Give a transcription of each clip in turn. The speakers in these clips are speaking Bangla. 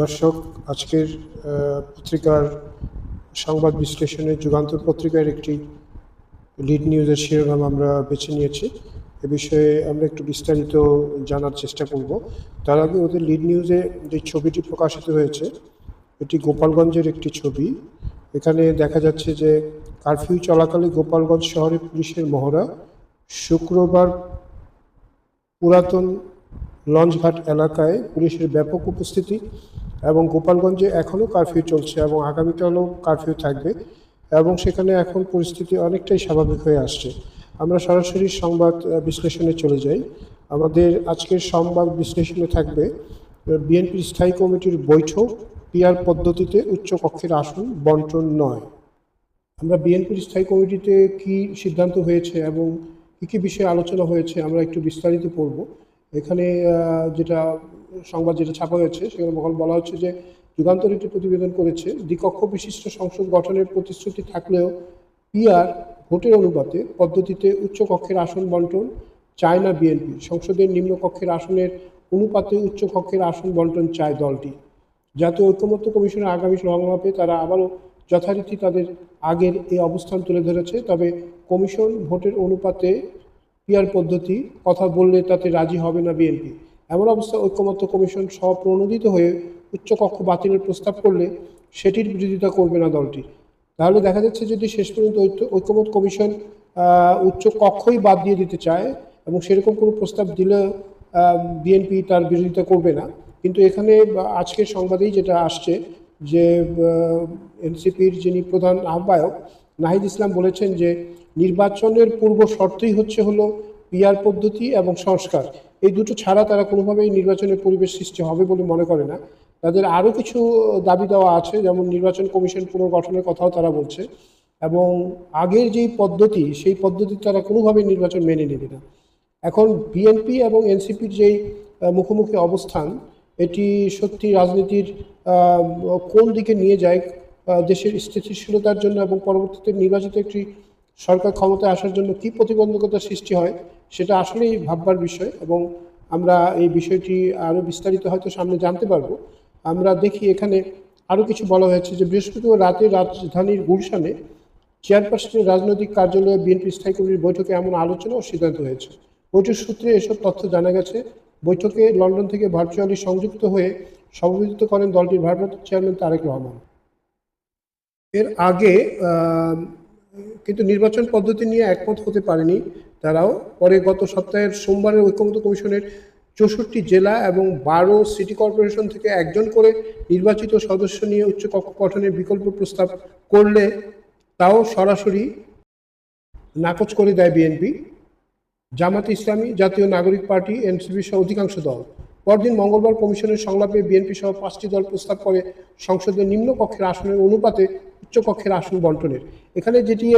দর্শক, আজকের পত্রিকার সংবাদ বিশ্লেষণে যুগান্তর পত্রিকার একটি লিড নিউজের শিরোনাম আমরা বেছে নিয়েছি। এ বিষয়ে আমরা একটু বিস্তারিত জানার চেষ্টা করব। তার আগে ওদের লিড নিউজে যে ছবিটি প্রকাশিত হয়েছে, এটি গোপালগঞ্জের একটি ছবি। এখানে দেখা যাচ্ছে যে কারফিউ চলাকালে গোপালগঞ্জ শহরে পুলিশের মহড়া শুক্রবার পুরাতন লঞ্চঘাট এলাকায় পুলিশের ব্যাপক উপস্থিতি এবং গোপালগঞ্জে এখনও কারফিউ চলছে এবং আগামীকালও কারফিউ থাকবে এবং সেখানে এখন পরিস্থিতি অনেকটাই স্বাভাবিক হয়ে আসছে। আমরা সরাসরি সংবাদ বিশ্লেষণে চলে যাই। আমাদের আজকের সংবাদ বিশ্লেষণে থাকবে বিএনপির স্থায়ী কমিটির বৈঠক পিআর পদ্ধতিতে উচ্চকক্ষের আসন বন্টন নয়। আমরা বিএনপির স্থায়ী কমিটিতে কি সিদ্ধান্ত হয়েছে এবং কী কী বিষয়ে আলোচনা হয়েছে আমরা একটু বিস্তারিত পড়ব। এখানে যেটা সংবাদ যেটা ছাপা হয়েছে, সেখানে বলা- হচ্ছে যে যুগান্তর একটি প্রতিবেদন করেছে, দ্বিকক্ষ বিশিষ্ট সংসদ গঠনের প্রতিশ্রুতি থাকলেও পিআর ভোটের অনুপাতে পদ্ধতিতে উচ্চকক্ষের আসন বন্টন চায় না বিএনপি, সংসদের নিম্নকক্ষের আসনের অনুপাতে উচ্চকক্ষের আসন বন্টন চায় দলটি। জাতীয় ঐক্যমত্য কমিশনের আগামী সংলাপে তারা আবারও যথারীতি তাদের আগের এই অবস্থান তুলে ধরেছে, তবে কমিশন ভোটের অনুপাতে পিয়ার পদ্ধতি, কথা বললে তাতে রাজি হবে না বিএনপি। এমন অবস্থায় ঐক্যমত্য কমিশন স্বপ্রণোদিত হয়ে উচ্চকক্ষ বাতিলের প্রস্তাব করলে সেটির বিরোধিতা করবে না দলটি। তাহলে দেখা যাচ্ছে যদি শেষ পর্যন্ত ঐক্য- ঐক্যমত কমিশন উচ্চ কক্ষই বাদ দিয়ে দিতে চায় এবং সেরকম কোনো প্রস্তাব দিলে বিএনপি তার বিরোধিতা করবে না। কিন্তু এখানে আজকের সংবাদেই যেটা আসছে যে এনসিপির যিনি প্রধান আহ্বায়ক নাহিদ ইসলাম বলেছেন যে নির্বাচনের পূর্ব শর্তই হচ্ছে হলো পিআর পদ্ধতি এবং সংস্কার। এই দুটো ছাড়া তারা কোনোভাবেই নির্বাচনের পরিবেশ সৃষ্টি হবে বলে মনে করে না। তাদের আরও কিছু দাবি দেওয়া আছে, যেমন নির্বাচন কমিশন পুনর্গঠনের কথাও তারা বলছে এবং আগের যেই পদ্ধতি, সেই পদ্ধতি তারা কোনোভাবেই নির্বাচন মেনে নেবে না। এখন বিএনপি এবং এনসিপির যেই মুখোমুখি অবস্থান, এটি সত্যি রাজনীতির কোন দিকে নিয়ে যায় দেশের স্থিতিশীলতার জন্য এবং পরবর্তীতে নির্বাচিত একটি সরকার ক্ষমতায় আসার জন্য কি প্রতিবন্ধকতা সৃষ্টি হয়, সেটা আসলেই ভাববার বিষয় এবং আমরা এই বিষয়টি আরও বিস্তারিত হয়তো সামনে জানতে পারব। আমরা দেখি এখানে আরও কিছু বলা হয়েছে যে বৃহস্পতিবার রাতে রাজধানীর গুলশানে চেয়ারপারসনের রাজনৈতিক কার্যালয়ে বিএনপি স্থায়ী কমিটির বৈঠকে এমন আলোচনা ও সিদ্ধান্ত হয়েছে। বৈঠক সূত্রে এসব তথ্য জানা গেছে। বৈঠকে লন্ডন থেকে ভার্চুয়ালি সংযুক্ত হয়ে সভাপতিত্ব করেন দলটির ভারপ্রাপ্ত চেয়ারম্যান তারেক রহমান। এর আগে কিন্তু নির্বাচন পদ্ধতি নিয়ে একমত হতে পারেনি তারাও। পরে গত সপ্তাহের সোমবারের ঐক্যমত কমিশনের চৌষট্টি জেলা এবং বারো সিটি কর্পোরেশন থেকে একজন করে নির্বাচিত সদস্য নিয়ে উচ্চকক্ষ গঠনের বিকল্প প্রস্তাব করলে তাও সরাসরি নাকচ করে দেয় বিএনপি। জামাত ইসলামী, জাতীয় নাগরিক পার্টি এনসিপি সহ অধিকাংশ দল। পরদিন মঙ্গলবার কমিশনের সংলাপে বিএনপি সহ পাঁচটি দল প্রস্তাব করে সংসদের নিম্নকক্ষের আসনের অনুপাতে উচ্চকক্ষের আসন বন্টনের। এখানে যেটি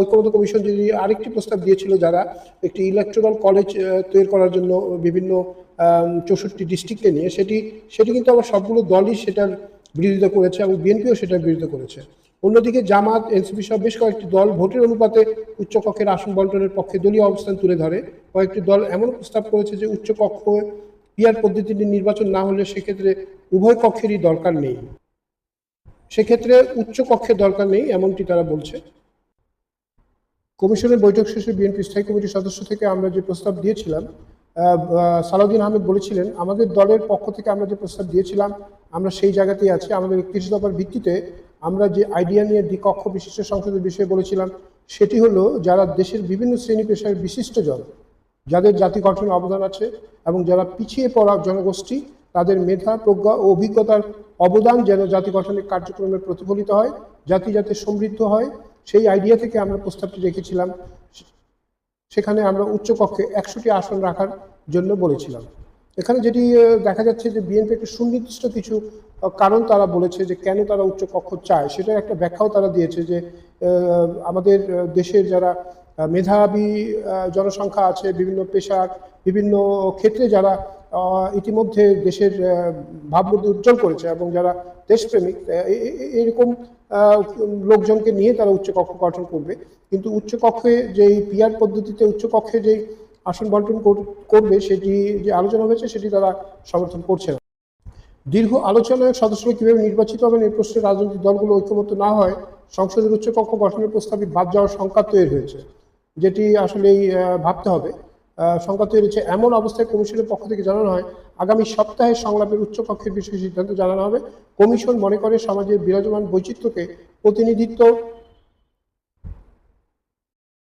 ঐক্যমত কমিশন যেটি আরেকটি প্রস্তাব দিয়েছিল যারা একটি ইলেকট্রাল কলেজ তৈরি করার জন্য বিভিন্ন চৌষট্টি ডিস্ট্রিক্টে নিয়ে, সেটি সেটি কিন্তু আবার সবগুলো দলই সেটার বিরোধিতা করেছে এবং বিএনপিও সেটার বিরোধিতা করেছে। অন্যদিকে জামাত, এনসিপি সহ বেশ কয়েকটি দল ভোটের অনুপাতে উচ্চকক্ষের আসন বন্টনের পক্ষে দলীয় অবস্থান তুলে ধরে। কয়েকটি দল এমন প্রস্তাব করেছে যে উচ্চকক্ষ পিয়ার পদ্ধতিটি নির্বাচন না হলে সেক্ষেত্রে উভয় কক্ষেরই দরকার নেই। সেক্ষেত্রে উচ্চ কক্ষের দরকার নেই, এমনটি তারা বলছে। কমিশনের বৈঠক শেষে বিএনপি স্থায়ী কমিটির সদস্য থেকে আমরা যে প্রস্তাব দিয়েছিলাম সালাউদ্দিন আহমেদ বলেছিলেন, আমাদের দলের পক্ষ থেকে আমরা যে প্রস্তাব দিয়েছিলাম, আমরা সেই জায়গাতেই আছি। আমাদের একত্রিশ দফার ভিত্তিতে আমরা যে আইডিয়া নিয়ে দ্বিকক্ষ বিশিষ্ট সংসদের বিষয়ে বলেছিলাম, সেটি হলো যারা দেশের বিভিন্ন শ্রেণি পেশার বিশিষ্টজন যাদের জাতি গঠনে অবদান আছে এবং যারা পিছিয়ে পড়া জনগোষ্ঠী তাদের মেধা, প্রজ্ঞা ও অভিজ্ঞতার অবদান যেন জাতি গঠনের কার্যক্রমে প্রতিফলিত হয়, জাতি যাতে সমৃদ্ধ হয়, সেই আইডিয়া থেকে আমরা প্রস্তাবটি রেখেছিলাম। সেখানে আমরা উচ্চকক্ষে একশোটি আসন রাখার জন্য বলেছিলাম। এখানে যেটি দেখা যাচ্ছে যে বিএনপি একটা সুনির্দিষ্ট কিছু কারণ তারা বলেছে যে কেন তারা উচ্চকক্ষ চায়। সেটার একটা ব্যাখ্যাও তারা দিয়েছে যে আমাদের দেশের যারা মেধাবী জনসংখ্যা আছে, বিভিন্ন পেশার, বিভিন্ন ক্ষেত্রে যারা ইতিমধ্যে দেশের ভাবমূর্তি উজ্জ্বল করেছে এবং যারা দেশপ্রেমিক এরকম লোকজনকে নিয়ে তারা উচ্চকক্ষ গঠন করবে। কিন্তু উচ্চকক্ষে যেই পিয়ার পদ্ধতিতে উচ্চকক্ষে যেই আসন বন্টন কর- করবে সেটি যে আলোচনা হয়েছে সেটি তারা সমর্থন করছে না। দীর্ঘ আলোচনায় সদস্যরা কীভাবে নির্বাচিত হবেন এই প্রশ্নে রাজনৈতিক দলগুলো ঐক্যমত্য না হয়, সংসদের উচ্চকক্ষ গঠনের প্রস্তাবে বাদ যাওয়ার সংখ্যা তৈরি হয়েছে, যেটি আসলেই ভাবতে হবে। আহ, তৈরি হয়েছে এমন অবস্থায় কমিশনের পক্ষ থেকে জানানো হয় আগামী সপ্তাহে সংলাপের উচ্চকক্ষের বিষয়ে সিদ্ধান্ত জানানো হবে। কমিশন মনে করে সমাজের বিরাজমান বৈচিত্র্যকে প্রতিনিধিত্ব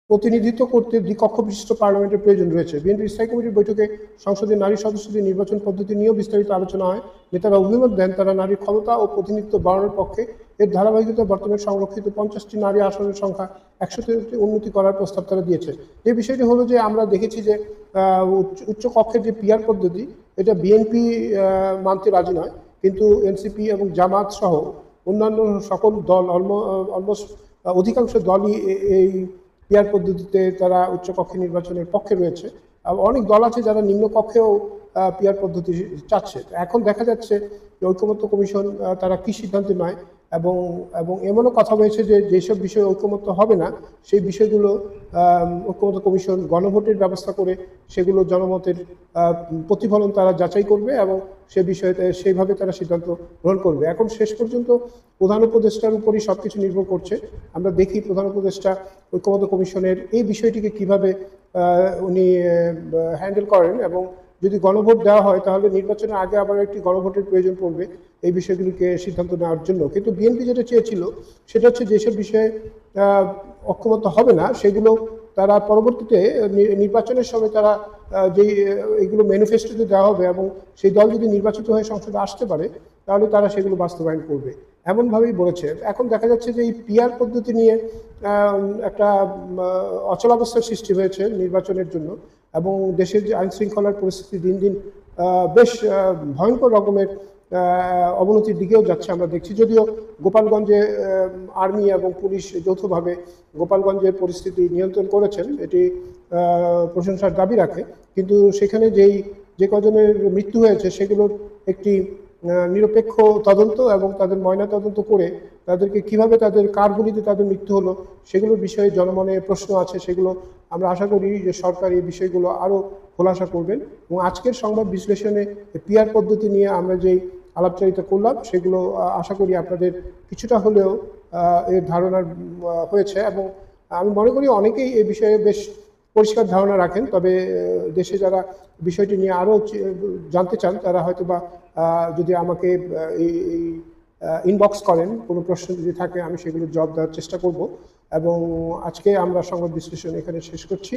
প্রতিনিধিত্ব করতে দ্বিকক্ষ বিশিষ্ট পার্লামেন্টের প্রয়োজন রয়েছে। বিএনপি স্থায়ী কমিটির বৈঠকে সংসদের নারী সদস্যদের নির্বাচন পদ্ধতি নিয়েও বিস্তারিত আলোচনা হয়। নেতারা অভিমত দেন তারা নারীর ক্ষমতা ও প্রতিনিধিত্ব বাড়ানোর পক্ষে এর ধারাবাহিকতা বর্তমানে সংরক্ষিত পঞ্চাশটি নারী আসনের সংখ্যা একশো উন্নতি করার প্রস্তাব তারা দিয়েছে। এই বিষয়টি হলো যে আমরা দেখেছি যে উচ্চ কক্ষের যে পিয়ার পদ্ধতি, এটা বিএনপি মানতে রাজি নয়। কিন্তু এনসিপি এবং জামাত সহ অন্যান্য সকল দল অলমোস্ট অধিকাংশ দলই এই পিয়ার পদ্ধতিতে তারা উচ্চকক্ষে নির্বাচনের পক্ষে রয়েছে। অনেক দল আছে যারা নিম্ন কক্ষেও পিয়ার পদ্ধতি চাচ্ছে। এখন দেখা যাচ্ছে যে ঐক্যমত্য কমিশন তারা কি সিদ্ধান্ত নেয় এবং এবং এমনও কথা হয়েছে যে যেসব বিষয়ে ঐক্যমত্য হবে না, সেই বিষয়গুলো ঐক্যমত্য কমিশন গণভোটের ব্যবস্থা করে সেগুলো জনমতের প্রতিফলন তারা যাচাই করবে এবং সে বিষয়ে সেইভাবে তারা সিদ্ধান্ত গ্রহণ করবে। এখন শেষ পর্যন্ত প্রধান উপদেষ্টার উপরই সব কিছু নির্ভর করছে। আমরা দেখি প্রধান উপদেষ্টা ঐক্যমত্য কমিশনের এই বিষয়টিকে কীভাবে উনি হ্যান্ডেল করেন এবং যদি গণভোট দেওয়া হয় তাহলে নির্বাচনের আগে আবার একটি গণভোটের প্রয়োজন পড়বে এই বিষয়গুলিকে সিদ্ধান্ত নেওয়ার জন্য। কিন্তু বিএনপি যেটা চেয়েছিল সেটা হচ্ছে যেসব বিষয়ে ঐক্যমত্য হবে না। সেগুলো তারা পরবর্তীতে নির্বাচনের সময় তারা আহ, এগুলো ম্যানিফেস্টোতে দেওয়া হবে এবং সেই দল যদি নির্বাচিত হয়ে সংসদে আসতে পারে তাহলে তারা সেগুলো বাস্তবায়ন করবে। এমনভাবেই বলেছে। এখন দেখা যাচ্ছে যে এই পিয়ার পদ্ধতি নিয়ে একটা অচলাবস্থার সৃষ্টি হয়েছে নির্বাচনের জন্য। এবং দেশের যে আইন শৃঙ্খলার পরিস্থিতি দিন দিন বেশ ভয়ঙ্কর রকমের অবনতির দিকেও যাচ্ছে আমরা দেখছি। যদিও গোপালগঞ্জে আর্মি এবং পুলিশ যৌথভাবে গোপালগঞ্জের পরিস্থিতি নিয়ন্ত্রণ করেছেন, এটি প্রশংসার দাবি রাখে। কিন্তু সেখানে যেই, যে কজনের মৃত্যু হয়েছে, সেগুলোর একটি নিরপেক্ষ তদন্ত এবং তাদের ময়না তদন্ত করে তাদেরকে কীভাবে তাদের কারগুলিতে তাদের মৃত্যু হলো, সেগুলোর বিষয়ে জনমনে প্রশ্ন আছে, সেগুলো আমরা আশা করি যে সরকার এই বিষয়গুলো আরও খোলাসা করবেন। এবং আজকের সংবাদ বিশ্লেষণে পিয়ার পদ্ধতি নিয়ে আমরা যেই আলাপচারিতা করলাম, সেগুলো আশা করি আপনাদের কিছুটা হলেও এর ধারণার হয়েছে। এবং আমি মনে করি অনেকেই এ বিষয়ে বেশ পরিষ্কার ধারণা রাখেন, তবে দেশে যারা বিষয়টি নিয়ে আরও জানতে চান, তারা হয়তো বা যদি আমাকে এই ইনবক্স করেন, কোনো প্রশ্ন যদি থাকে, আমি সেগুলো জবাব দেওয়ার চেষ্টা করব। এবং আজকে আমরা সংবাদ বিশ্লেষণ এখানে শেষ করছি।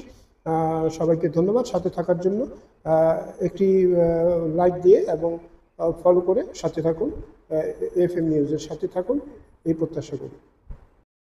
সবাইকে ধন্যবাদ সাথে থাকার জন্য। একটি লাইক দিয়ে এবং ফলো করে সাথে থাকুন। এফ এম নিউজের সাথে থাকুন। এই প্রত্যাশা করি।